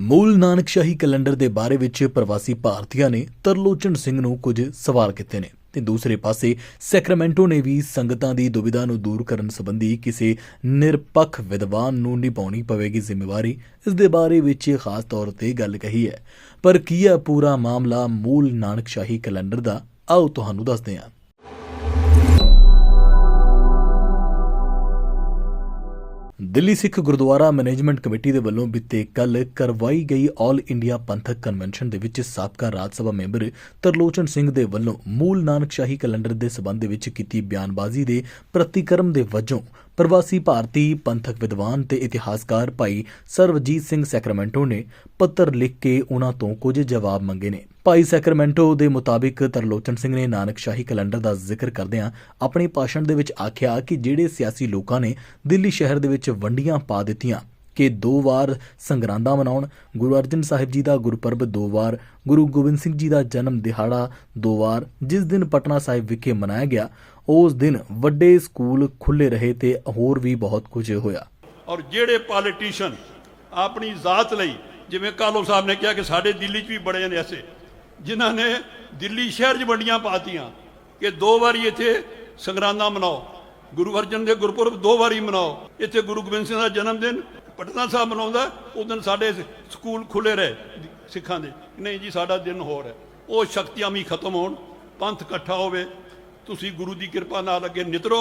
ਮੂਲ ਨਾਨਕਸ਼ਾਹੀ ਕੈਲੰਡਰ ਦੇ ਬਾਰੇ ਵਿੱਚ ਪ੍ਰਵਾਸੀ ਭਾਰਤੀਆਂ ਨੇ ਤਰਲੋਚਨ ਸਿੰਘ ਨੂੰ ਕੁਝ ਸਵਾਲ ਕੀਤੇ ਨੇ ਤੇ ਦੂਸਰੇ ਪਾਸੇ ਸੈਕਰਾਮੈਂਟੋ ਨੇ ਵੀ ਸੰਗਤਾਂ ਦੀ ਦੁਵਿਧਾ ਨੂੰ ਦੂਰ ਕਰਨ ਸੰਬੰਧੀ ਕਿਸੇ ਨਿਰਪੱਖ ਵਿਦਵਾਨ ਨੂੰ ਨਿਭਾਉਣੀ ਪਵੇਗੀ ਜ਼ਿੰਮੇਵਾਰੀ, ਇਸ ਦੇ ਬਾਰੇ ਵਿੱਚ ਖਾਸ ਤੌਰ ਤੇ ਗੱਲ ਕਹੀ ਹੈ। ਪਰ ਕੀ ਹੈ ਪੂਰਾ ਮਾਮਲਾ ਮੂਲ ਨਾਨਕਸ਼ਾਹੀ ਕੈਲੰਡਰ ਦਾ, ਆਓ ਤੁਹਾਨੂੰ ਦੱਸਦੇ ਹਾਂ। ਦਿੱਲੀ ਸਿੱਖ ਗੁਰਦੁਆਰਾ ਮੈਨੇਜਮੈਂਟ ਕਮੇਟੀ ਦੇ ਵੱਲੋਂ ਬੀਤੇ ਕੱਲ ਕਰਵਾਈ ਗਈ ਆਲ ਇੰਡੀਆ ਪੰਥਕ ਕਨਵੈਨਸ਼ਨ ਦੇ ਵਿੱਚ ਸਾਬਕਾ ਰਾਜ ਸਭਾ ਮੈਂਬਰ ਤਰਲੋਚਨ ਸਿੰਘ ਦੇ ਵੱਲੋਂ ਮੂਲ ਨਾਨਕ ਸ਼ਾਹੀ ਕੈਲੰਡਰ ਦੇ ਸਬੰਧ ਵਿੱਚ ਕੀਤੀ ਬਿਆਨਬਾਜ਼ੀ ਦੇ ਪ੍ਰਤੀਕਰਮ ਦੇ ਵਜੋਂ ਪ੍ਰਵਾਸੀ ਭਾਰਤੀ ਪੰਥਕ ਵਿਦਵਾਨ ਤੇ ਇਤਿਹਾਸਕਾਰ ਭਾਈ ਸਰਵਜੀਤ ਸਿੰਘ ਸੈਕਰਮੈਂਟੋ ਨੇ ਪੱਤਰ ਲਿਖ ਕੇ ਉਹਨਾਂ ਤੋਂ ਕੁਝ ਜਵਾਬ ਮੰਗੇ ਨੇ। ਭਾਈ ਸੈਕਰਮੈਂਟੋ ਦੇ ਮੁਤਾਬਿਕ ਤਰਲੋਚਨ ਸਿੰਘ ਨੇ ਨਾਨਕਸ਼ਾਹੀ ਕੈਲੰਡਰ ਦਾ ਜ਼ਿਕਰ ਕਰਦਿਆਂ ਆਪਣੇ ਭਾਸ਼ਣ ਦੇ ਵਿੱਚ ਆਖਿਆ ਕਿ ਜਿਹੜੇ ਸਿਆਸੀ ਲੋਕਾਂ ਨੇ ਦਿੱਲੀ ਸ਼ਹਿਰ ਦੇ ਵਿੱਚ ਵੰਡੀਆਂ ਪਾ ਦਿੱਤੀਆਂ ਕਿ ਦੋ ਵਾਰ ਸੰਗਰਾਂਦਾ ਮਨਾਉਣ, ਗੁਰੂ ਅਰਜਨ ਸਾਹਿਬ ਜੀ ਦਾ ਗੁਰਪੁਰਬ ਦੋ ਵਾਰ, ਗੁਰੂ ਗੋਬਿੰਦ ਸਿੰਘ ਜੀ ਦਾ ਜਨਮ ਦਿਹਾੜਾ ਦੋ ਵਾਰ, ਜਿਸ ਦਿਨ ਪਟਨਾ ਸਾਹਿਬ ਵਿਖੇ ਮਨਾਇਆ ਗਿਆ ਉਸ ਦਿਨ ਵੱਡੇ ਸਕੂਲ ਖੁੱਲੇ ਰਹੇ ਤੇ ਹੋਰ ਵੀ ਬਹੁਤ ਕੁਝ ਹੋਇਆ। ਔਰ ਜਿਹੜੇ ਪੋਲੀਟੀਸ਼ੀਅਨ ਆਪਣੀ ਜ਼ਾਤ ਲਈ, ਜਿਵੇਂ ਕਾਲੋ ਸਾਹਿਬ ਨੇ ਕਿਹਾ ਕਿ ਸਾਡੇ ਦਿੱਲੀ 'ਚ ਵੀ ਬੜੇ ਨੇ ਐਸੇ, ਜਿਨ੍ਹਾਂ ਨੇ ਦਿੱਲੀ ਸ਼ਹਿਰ 'ਚ ਵੰਡੀਆਂ ਪਾਤੀਆਂ ਕਿ ਦੋ ਵਾਰੀ ਇੱਥੇ ਸੰਗਰਾਂਦਾਂ ਮਨਾਓ, ਗੁਰੂ ਅਰਜਨ ਦੇ ਗੁਰਪੁਰਬ ਦੋ ਵਾਰੀ ਮਨਾਓ, ਇੱਥੇ ਗੁਰੂ ਗੋਬਿੰਦ ਸਿੰਘ ਦਾ ਜਨਮ ਦਿਨ, ਪਟਨਾ ਸਾਹਿਬ ਮਨਾਉਂਦਾ, ਉਸ ਦਿਨ ਸਾਡੇ ਸਕੂਲ ਖੁੱਲੇ ਰਹੇ ਸਿੱਖਾਂ ਦੇ, ਨਹੀਂ ਜੀ ਸਾਡਾ ਦਿਨ ਹੋਰ ਹੈ, ਉਹ ਸ਼ਕਤੀਆਂ ਵੀ ਖਤਮ ਹੋਣ, ਪੰਥ ਇਕੱਠਾ ਹੋਵੇ ਤੁਸੀਂ ਗੁਰੂ ਦੀ ਕਿਰਪਾ ਨਾਲ ਅੱਗੇ ਨਿਤਰੋ।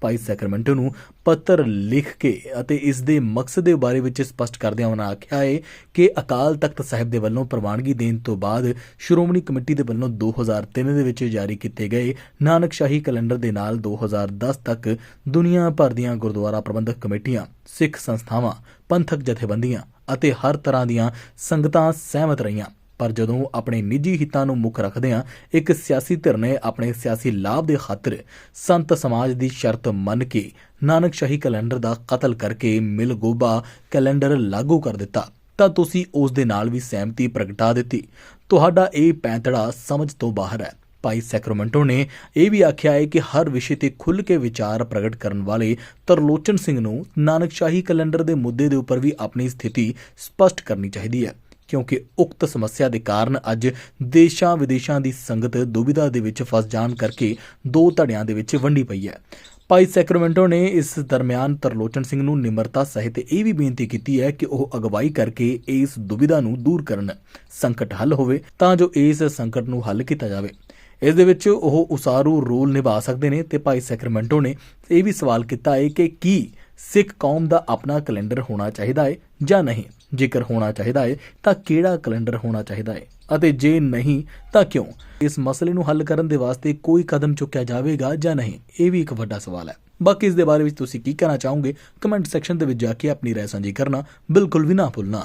ਭਾਈ ਸੈਕਰਮੈਂਟੋ ਨੂੰ ਪੱਤਰ ਲਿਖ ਕੇ ਅਤੇ ਇਸ ਦੇ ਮਕਸਦ ਦੇ ਬਾਰੇ ਵਿੱਚ ਸਪਸ਼ਟ ਕਰਦਿਆਂ ਉਹਨਾਂ ਆਖਿਆ ਹੈ ਕਿ ਅਕਾਲ ਤਖਤ ਸਾਹਿਬ ਦੇ ਵੱਲੋਂ ਪ੍ਰਵਾਨਗੀ ਦੇਣ ਤੋਂ ਬਾਅਦ ਸ਼੍ਰੋਮਣੀ ਕਮੇਟੀ ਦੇ ਵੱਲੋਂ 2003 ਦੇ ਵਿੱਚ ਜਾਰੀ ਕੀਤੇ ਗਏ ਨਾਨਕਸ਼ਾਹੀ ਕੈਲੰਡਰ ਦੇ ਨਾਲ 2010 ਤੱਕ ਦੁਨੀਆ ਭਰ ਦੀਆਂ ਗੁਰਦੁਆਰਾ ਪ੍ਰਬੰਧਕ ਕਮੇਟੀਆਂ, ਸਿੱਖ ਸੰਸਥਾਵਾਂ, ਪੰਥਕ ਜਥੇਬੰਦੀਆਂ ਅਤੇ ਹਰ ਤਰ੍ਹਾਂ ਦੀਆਂ ਸੰਗਤਾਂ ਸਹਿਮਤ ਰਹੀਆਂ। ਪਰ ਜਦੋਂ ਆਪਣੇ ਨਿੱਜੀ ਹਿੱਤਾਂ ਨੂੰ ਮੁੱਖ ਰੱਖਦਿਆਂ ਇੱਕ ਸਿਆਸੀ ਧਿਰ ਨੇ ਆਪਣੇ ਸਿਆਸੀ ਲਾਭ ਦੇ ਖਾਤਰ ਸੰਤ ਸਮਾਜ ਦੀ ਸ਼ਰਤ ਮੰਨ ਕੇ ਨਾਨਕਸ਼ਾਹੀ ਕੈਲੰਡਰ ਦਾ ਕਤਲ ਕਰਕੇ ਮਿਲਗੋਬਾ ਕੈਲੰਡਰ ਲਾਗੂ ਕਰ ਦਿੱਤਾ, ਤਾਂ ਤੁਸੀਂ ਉਸ ਦੇ ਨਾਲ ਵੀ ਸਹਿਮਤੀ ਪ੍ਰਗਟਾ ਦਿੱਤੀ। ਤੁਹਾਡਾ ਇਹ ਪੈਂਤੜਾ ਸਮਝ ਤੋਂ ਬਾਹਰ ਹੈ। ਭਾਈ ਸੈਕਰਮੈਂਟੋ ਨੇ ਇਹ ਵੀ ਆਖਿਆ ਹੈ ਕਿ ਹਰ ਵਿਸ਼ੇ ਤੇ ਖੁੱਲ੍ਹ ਕੇ ਵਿਚਾਰ ਪ੍ਰਗਟ ਕਰਨ ਵਾਲੇ ਤਰਲੋਚਨ ਸਿੰਘ ਨੂੰ ਨਾਨਕਸ਼ਾਹੀ ਕੈਲੰਡਰ ਦੇ ਮੁੱਦੇ ਦੇ ਉੱਪਰ ਵੀ ਆਪਣੀ ਸਥਿਤੀ ਸਪਸ਼ਟ ਕਰਨੀ ਚਾਹੀਦੀ ਹੈ। ਕਿਉਂਕਿ ਉਕਤ ਸਮੱਸਿਆ ਦੇ ਕਾਰਨ ਅੱਜ ਦੇਸ਼ਾਂ ਵਿਦੇਸ਼ਾਂ ਦੀ ਸੰਗਤ ਦੁਬਿਧਾ ਦੇ ਵਿੱਚ ਫਸ ਜਾਣ ਕਰਕੇ ਦੋ ਧੜਿਆਂ ਦੇ ਵਿੱਚ ਵੰਡੀ ਪਈ ਹੈ। ਭਾਈ ਸੈਕਰਮੈਂਟੋ ਨੇ ਇਸ ਦਰਮਿਆਨ ਤਰਲੋਚਨ ਸਿੰਘ ਨੂੰ ਨਿਮਰਤਾ ਸਹਿਤ ਇਹ ਵੀ ਬੇਨਤੀ ਕੀਤੀ ਹੈ ਕਿ ਉਹ ਅਗਵਾਈ ਕਰਕੇ ਇਸ ਦੁਬਿਧਾ ਨੂੰ ਦੂਰ ਕਰਨ ਸੰਕਟ ਹੱਲ ਹੋਵੇ ਤਾਂ ਜੋ ਇਸ ਸੰਕਟ ਨੂੰ ਹੱਲ ਕੀਤਾ ਜਾਵੇ। ਇਸ ਦੇ ਵਿੱਚ ਉਹ ਉਸਾਰੂ ਰੋਲ ਨਿਭਾ ਸਕਦੇ ਨੇ ਤੇ ਭਾਈ ਸੈਕਰਮੈਂਟੋ ਨੇ ਇਹ ਵੀ ਸਵਾਲ ਕੀਤਾ ਹੈ ਕਿ ਕੀ ਸਿੱਖ ਕੌਮ ਦਾ ਆਪਣਾ ਕੈਲੰਡਰ ਹੋਣਾ ਚਾਹੀਦਾ ਹੈ ਜਾਂ ਨਹੀਂ। ਜੇਕਰ ਹੋਣਾ ਚਾਹੀਦਾ ਹੈ ਤਾਂ ਕਿਹੜਾ ਕੈਲੰਡਰ ਹੋਣਾ ਚਾਹੀਦਾ ਹੈ ਅਤੇ ਜੇ ਨਹੀਂ, ਤਾਂ ਕਿਉਂ? ਇਸ ਮਸਲੇ ਨੂੰ ਹੱਲ ਕਰਨ ਦੇ ਵਾਸਤੇ ਕੋਈ ਕਦਮ ਚੁੱਕਿਆ ਜਾਵੇਗਾ ਜਾਂ ਨਹੀਂ? ਇਹ ਵੀ ਇੱਕ ਵੱਡਾ ਸਵਾਲ ਹੈ। ਬਾਕੀ ਇਸ ਦੇ ਬਾਰੇ ਵਿੱਚ ਤੁਸੀਂ ਕੀ ਕਹਿਣਾ ਚਾਹੋਗੇ? ਕਮੈਂਟ ਸੈਕਸ਼ਨ ਦੇ ਵਿੱਚ ਜਾ ਕੇ ਆਪਣੀ ਰਾਏ ਸਾਂਝੀ ਕਰਨਾ ਬਿਲਕੁਲ ਵੀ ਨਾ ਭੁੱਲਣਾ।